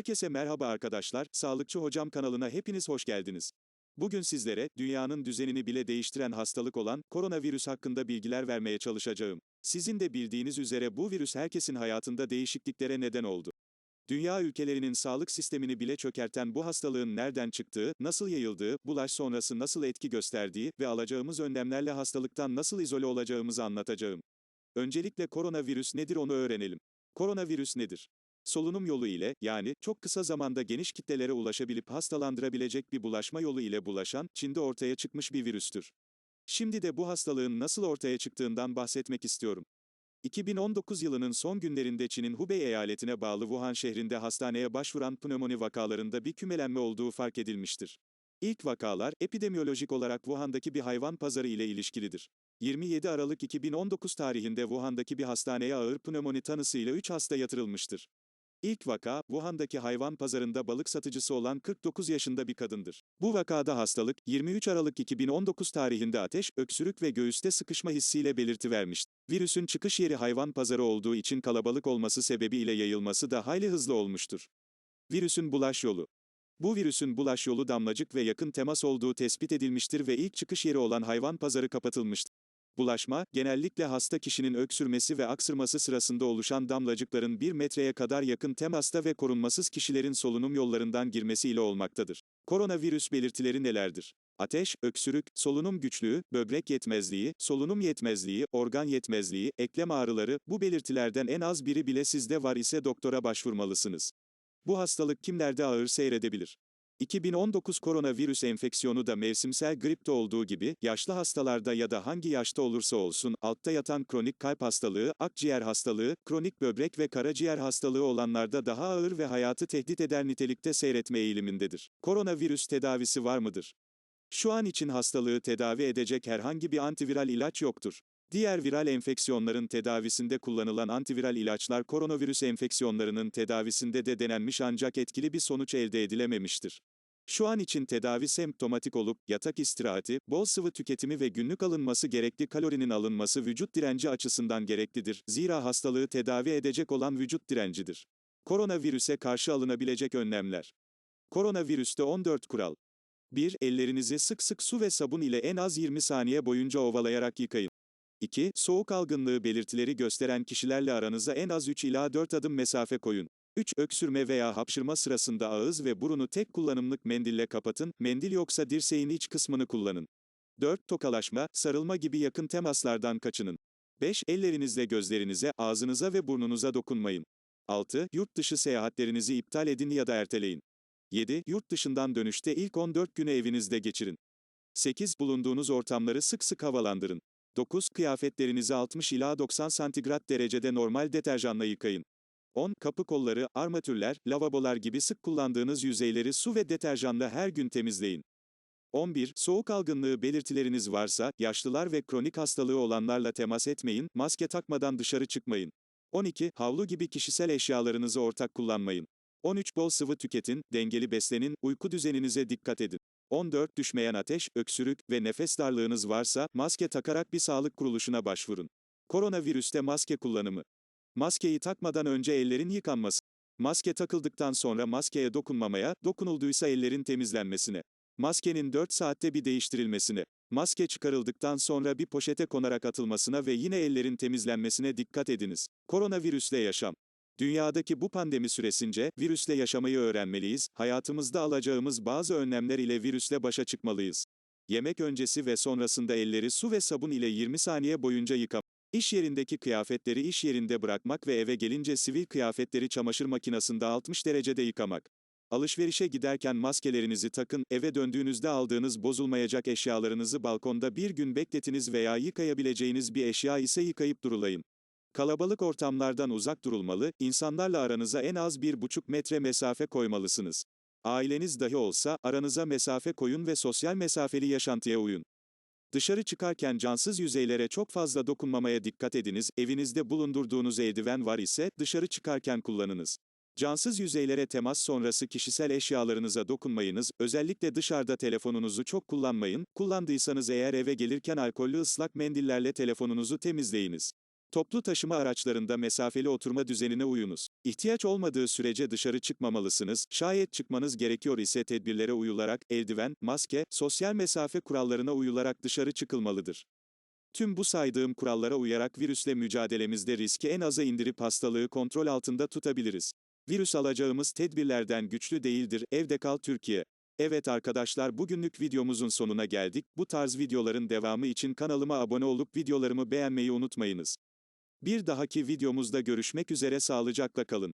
Herkese merhaba arkadaşlar, Sağlıkçı Hocam kanalına hepiniz hoş geldiniz. Bugün sizlere dünyanın düzenini bile değiştiren hastalık olan koronavirüs hakkında bilgiler vermeye çalışacağım. Sizin de bildiğiniz üzere bu virüs herkesin hayatında değişikliklere neden oldu. Dünya ülkelerinin sağlık sistemini bile çökerten bu hastalığın nereden çıktığı, nasıl yayıldığı, bulaş sonrası nasıl etki gösterdiği ve alacağımız önlemlerle hastalıktan nasıl izole olacağımızı anlatacağım. Öncelikle koronavirüs nedir onu öğrenelim. Koronavirüs nedir? Solunum yolu ile, yani çok kısa zamanda geniş kitlelere ulaşabilip hastalandırabilecek bir bulaşma yolu ile bulaşan, Çin'de ortaya çıkmış bir virüstür. Şimdi de bu hastalığın nasıl ortaya çıktığından bahsetmek istiyorum. 2019 yılının son günlerinde Çin'in Hubei eyaletine bağlı Wuhan şehrinde hastaneye başvuran pnömoni vakalarında bir kümelenme olduğu fark edilmiştir. İlk vakalar, epidemiyolojik olarak Wuhan'daki bir hayvan pazarı ile ilişkilidir. 27 Aralık 2019 tarihinde Wuhan'daki bir hastaneye ağır pnömoni tanısıyla 3 hasta yatırılmıştır. İlk vaka, Wuhan'daki hayvan pazarında balık satıcısı olan 49 yaşında bir kadındır. Bu vakada hastalık, 23 Aralık 2019 tarihinde ateş, öksürük ve göğüste sıkışma hissiyle belirti vermişti. Virüsün çıkış yeri hayvan pazarı olduğu için kalabalık olması sebebiyle yayılması da hayli hızlı olmuştur. Virüsün bulaş yolu bu virüsün bulaş yolu damlacık ve yakın temas olduğu tespit edilmiştir ve ilk çıkış yeri olan hayvan pazarı kapatılmıştır. Bulaşma, genellikle hasta kişinin öksürmesi ve aksırması sırasında oluşan damlacıkların 1 metreye kadar yakın temasta ve korunmasız kişilerin solunum yollarından girmesiyle olmaktadır. Koronavirüs belirtileri nelerdir? Ateş, öksürük, solunum güçlüğü, böbrek yetmezliği, solunum yetmezliği, organ yetmezliği, eklem ağrıları, bu belirtilerden en az biri bile sizde var ise doktora başvurmalısınız. Bu hastalık kimlerde ağır seyredebilir? 2019 koronavirüs enfeksiyonu da mevsimsel gripte olduğu gibi, yaşlı hastalarda ya da hangi yaşta olursa olsun, altta yatan kronik kalp hastalığı, akciğer hastalığı, kronik böbrek ve karaciğer hastalığı olanlarda daha ağır ve hayatı tehdit eder nitelikte seyretme eğilimindedir. Koronavirüs tedavisi var mıdır? Şu an için hastalığı tedavi edecek herhangi bir antiviral ilaç yoktur. Diğer viral enfeksiyonların tedavisinde kullanılan antiviral ilaçlar koronavirüs enfeksiyonlarının tedavisinde de denenmiş ancak etkili bir sonuç elde edilememiştir. Şu an için tedavi semptomatik olup, yatak istirahati, bol sıvı tüketimi ve günlük alınması gerekli kalorinin alınması vücut direnci açısından gereklidir. Zira hastalığı tedavi edecek olan vücut direncidir. Koronavirüse karşı alınabilecek önlemler. Koronavirüste 14 kural. 1. Ellerinizi sık sık su ve sabun ile en az 20 saniye boyunca ovalayarak yıkayın. 2. Soğuk algınlığı belirtileri gösteren kişilerle aranıza en az 3 ila 4 adım mesafe koyun. 3. Öksürme veya hapşırma sırasında ağız ve burunu tek kullanımlık mendille kapatın, mendil yoksa dirseğin iç kısmını kullanın. 4. Tokalaşma, sarılma gibi yakın temaslardan kaçının. 5. Ellerinizle gözlerinize, ağzınıza ve burnunuza dokunmayın. 6. Yurt dışı seyahatlerinizi iptal edin ya da erteleyin. 7. Yurt dışından dönüşte ilk 14 günü evinizde geçirin. 8. Bulunduğunuz ortamları sık sık havalandırın. 9. Kıyafetlerinizi 60 ila 90 santigrat derecede normal deterjanla yıkayın. 10. Kapı kolları, armatürler, lavabolar gibi sık kullandığınız yüzeyleri su ve deterjanla her gün temizleyin. 11. Soğuk algınlığı belirtileriniz varsa, yaşlılar ve kronik hastalığı olanlarla temas etmeyin, maske takmadan dışarı çıkmayın. 12. Havlu gibi kişisel eşyalarınızı ortak kullanmayın. 13. Bol sıvı tüketin, dengeli beslenin, uyku düzeninize dikkat edin. 14. Düşmeyen ateş, öksürük ve nefes darlığınız varsa, maske takarak bir sağlık kuruluşuna başvurun. Koronavirüste maske kullanımı. Maskeyi takmadan önce ellerin yıkanması. Maske takıldıktan sonra maskeye dokunmamaya, dokunulduysa ellerin temizlenmesine. Maskenin 4 saatte bir değiştirilmesine. Maske çıkarıldıktan sonra bir poşete konarak atılmasına ve yine ellerin temizlenmesine dikkat ediniz. Koronavirüsle yaşam. Dünyadaki bu pandemi süresince virüsle yaşamayı öğrenmeliyiz, hayatımızda alacağımız bazı önlemler ile virüsle başa çıkmalıyız. Yemek öncesi ve sonrasında elleri su ve sabun ile 20 saniye boyunca yıkamak. İş yerindeki kıyafetleri iş yerinde bırakmak ve eve gelince sivil kıyafetleri çamaşır makinesinde 60 derecede yıkamak. Alışverişe giderken maskelerinizi takın, eve döndüğünüzde aldığınız bozulmayacak eşyalarınızı balkonda bir gün bekletiniz veya yıkayabileceğiniz bir eşya ise yıkayıp durulayın. Kalabalık ortamlardan uzak durulmalı, insanlarla aranıza en az bir buçuk metre mesafe koymalısınız. Aileniz dahi olsa, aranıza mesafe koyun ve sosyal mesafeli yaşantıya uyun. Dışarı çıkarken cansız yüzeylere çok fazla dokunmamaya dikkat ediniz, evinizde bulundurduğunuz eldiven var ise, dışarı çıkarken kullanınız. Cansız yüzeylere temas sonrası kişisel eşyalarınıza dokunmayınız, özellikle dışarıda telefonunuzu çok kullanmayın, kullandıysanız eğer eve gelirken alkollü ıslak mendillerle telefonunuzu temizleyiniz. Toplu taşıma araçlarında mesafeli oturma düzenine uyunuz. İhtiyaç olmadığı sürece dışarı çıkmamalısınız, şayet çıkmanız gerekiyor ise tedbirlere uyularak, eldiven, maske, sosyal mesafe kurallarına uyularak dışarı çıkılmalıdır. Tüm bu saydığım kurallara uyarak virüsle mücadelemizde riski en aza indirip hastalığı kontrol altında tutabiliriz. Virüs alacağımız tedbirlerden güçlü değildir, evde kal Türkiye. Evet arkadaşlar bugünlük videomuzun sonuna geldik. Bu tarz videoların devamı için kanalıma abone olup videolarımı beğenmeyi unutmayınız. Bir dahaki videomuzda görüşmek üzere sağlıcakla kalın.